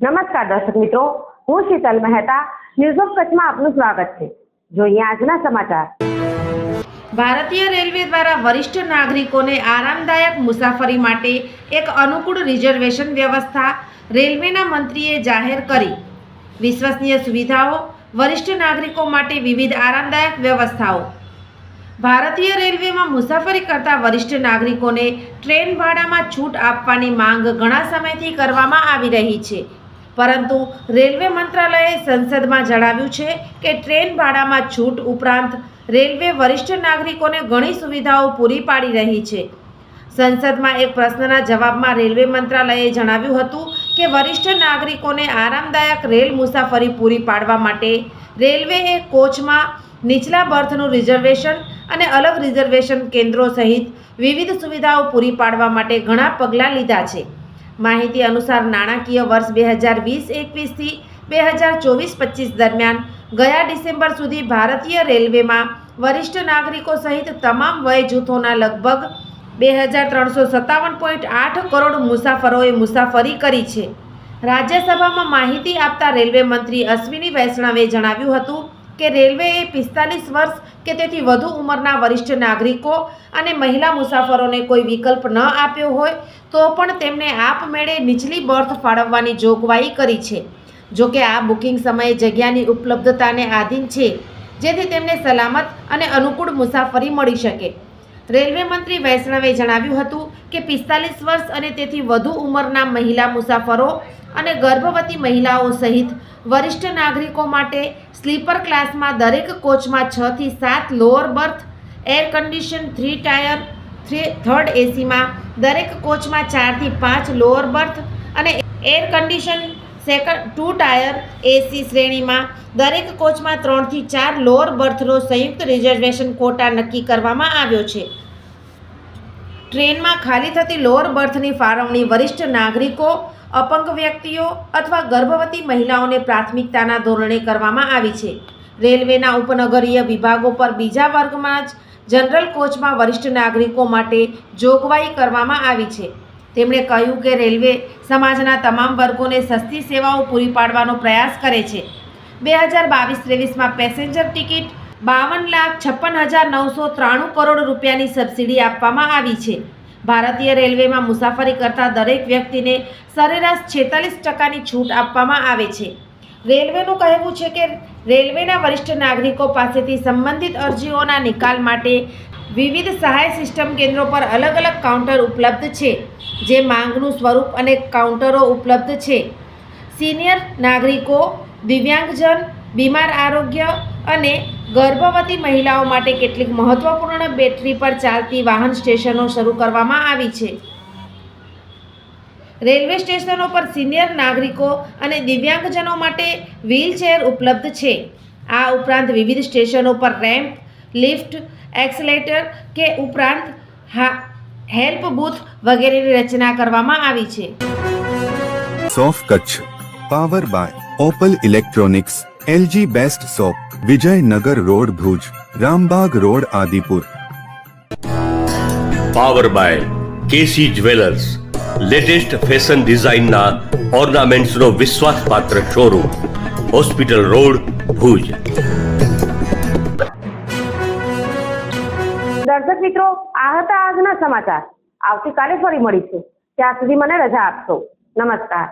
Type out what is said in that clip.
નમસ્કાર દર્શક મિત્રો, હું શીતલ મહેતા ન્યૂઝ ઓફ કચ્છમાં આપનું સ્વાગત છે. જોઈએ આજના સમાચાર. ભારતીય રેલવે દ્વારા વરિષ્ઠ નાગરિકોને આરામદાયક મુસાફરી માટે એક અનુકૂળ રિઝર્વેશન વ્યવસ્થા રેલવેના મંત્રીએ જાહેર કરી. વિશ્વસનીય સુવિધાઓ, વરિષ્ઠ નાગરિકો માટે વિવિધ આરામદાયક વ્યવસ્થાઓ. ભારતીય રેલવેમાં મુસાફરી કરતા વરિષ્ઠ નાગરિકોને ટ્રેન ભાડામાં છૂટ આપવાની માંગ ઘણા સમયથી કરવામાં આવી રહી છે. પરંતુ રેલવે મંત્રાલયે સંસદમાં જણાવ્યું છે કે ટ્રેન ભાડામાં છૂટ ઉપરાંત રેલવે વરિષ્ઠ નાગરિકોને ઘણી સુવિધાઓ પૂરી પાડી રહી છે. સંસદમાં એક પ્રશ્નના જવાબમાં રેલવે મંત્રાલયે જણાવ્યું હતું કે વરિષ્ઠ નાગરિકોને આરામદાયક રેલ મુસાફરી પૂરી પાડવા માટે રેલવેએ કોચમાં નીચલા બર્થનું રિઝર્વેશન અને અલગ રિઝર્વેશન કેન્દ્રો સહિત વિવિધ સુવિધાઓ પૂરી પાડવા માટે ઘણા પગલાં લીધા છે. માહિતી અનુસાર નાણાકીય વર્ષ બે હજાર વીસ એકવીસથી બે હજાર ચોવીસ પચીસ દરમિયાન ગયા ડિસેમ્બર સુધી ભારતીય રેલવેમાં વરિષ્ઠ નાગરિકો સહિત તમામ વય જૂથોના લગભગ બે હજાર ત્રણસો સત્તાવન પોઈન્ટ આઠ કરોડ મુસાફરોએ મુસાફરી કરી છે. રાજ્યસભામાં માહિતી આપતા રેલવે મંત્રી અશ્વિની વૈષ્ણવે જણાવ્યું હતું કે રેલવેએ પિસ્તાલીસ વર્ષ કે તેથી વધુ ઉંમરના વરિષ્ઠ નાગરિકો અને મહિલા મુસાફરોને કોઈ વિકલ્પ ન આપ્યો હોય, તો પણ તેમને આપમેળે નીચલી બર્થ ફાળવવાની જોગવાઈ કરી છે. જો કે આ બુકિંગ સમયે જગ્યાની ઉપલબ્ધતાને આધીન છે, જેથી તેમને સલામત અને અનુકૂળ મુસાફરી મળી શકે. રેલવે મંત્રી વૈષ્ણવે જણાવ્યું હતું કે પિસ્તાલીસ વર્ષ અને તેથી વધુ ઉંમરના મહિલા મુસાફરો અને ગર્ભવતી મહિલાઓ સહિત વરિષ્ઠ નાગરિકો માટે સ્લીપર ક્લાસમાં દરેક કોચમાં છ થી સાત lower berth, air condition, three tier, three, third એસીમાં દરેક કોચમાં ચારથી પાંચ લોઅર બર્થ અને air condition, second, two tier, AC શ્રેણીમાં દરેક કોચમાં ત્રણથી ચાર લોઅર બર્થનો સંયુક્ત રિઝર્વેશન કોટા નક્કી કરવામાં આવ્યો છે. ટ્રેનમાં ખાલી થતી લોઅર બર્થની ફાળવણી વરિષ્ઠ નાગરિકો અપંગ વ્યક્તિઓ અથવા ગર્ભવતી મહિલાઓને પ્રાથમિકતાના ધોરણે કરવામાં આવી છે. રેલવેના ઉપનગરીય વિભાગો પર બીજા વર્ગમાં જ જનરલ કોચમાં વરિષ્ઠ નાગરિકો માટે જોગવાઈ કરવામાં આવી છે. તેમણે કહ્યું કે રેલવે સમાજના તમામ વર્ગોને સસ્તી સેવાઓ પૂરી પાડવાનો પ્રયાસ કરે છે. બે હજાર બાવીસ ત્રેવીસમાં પેસેન્જર ટિકિટ બાવન લાખ છપ્પન હજાર નવસો ત્રાણું કરોડ રૂપિયાની સબસિડી આપવામાં આવી છે. ભારતીય રેલવેમાં મુસાફરી કરતા દરેક વ્યક્તિને સરેરાશ છેતાલીસ ટકાની છૂટ આપવામાં આવે છે. રેલવેનું કહેવું છે કે રેલવેના વરિષ્ઠ નાગરિકો પાસેથી સંબંધિત અરજીઓના નિકાલ માટે વિવિધ સહાય સિસ્ટમ કેન્દ્રો પર અલગ અલગ કાઉન્ટર ઉપલબ્ધ છે, જે માંગનું સ્વરૂપ અને કાઉન્ટરો ઉપલબ્ધ છે. સિનિયર નાગરિકો, દિવ્યાંગજન, બીમાર આરોગ્ય અને ગર્ભવતી મહિલાઓ માટે કેટલીક મહત્વપૂર્ણ બેટરી પર ચાલતી વાહન સ્ટેશનો શરૂ કરવામાં આવી છે. રેલવે સ્ટેશનો પર સિનિયર નાગરિકો અને દિવ્યાંગજનો માટે વ્હીલચેર ઉપલબ્ધ છે. આ ઉપરાંત વિવિધ સ્ટેશનો પર રેમ્પ, લિફ્ટ, એક્સલેટર કે ઉપરાંત હા, હેલ્પ બૂથ વગેરેની રચના કરવામાં આવી છે. સોફ Kutch, power by Opal electronics LG best shop Vijaynagar road Bhuj Rambagh road Adipur power by KC jewellers latest fashion ડિઝાઇનના ઓર્નામેન્ટ્સનો વિશ્વાસપાત્ર શોરૂમ હોસ્પિટલ રોડ ભુજ દર્શક મિત્રો આ હતા આજના સમાચાર. આવતીકાલે ફરી મળીશું. ત્યાં સુધી મને રજા આપશો. નમસ્કાર.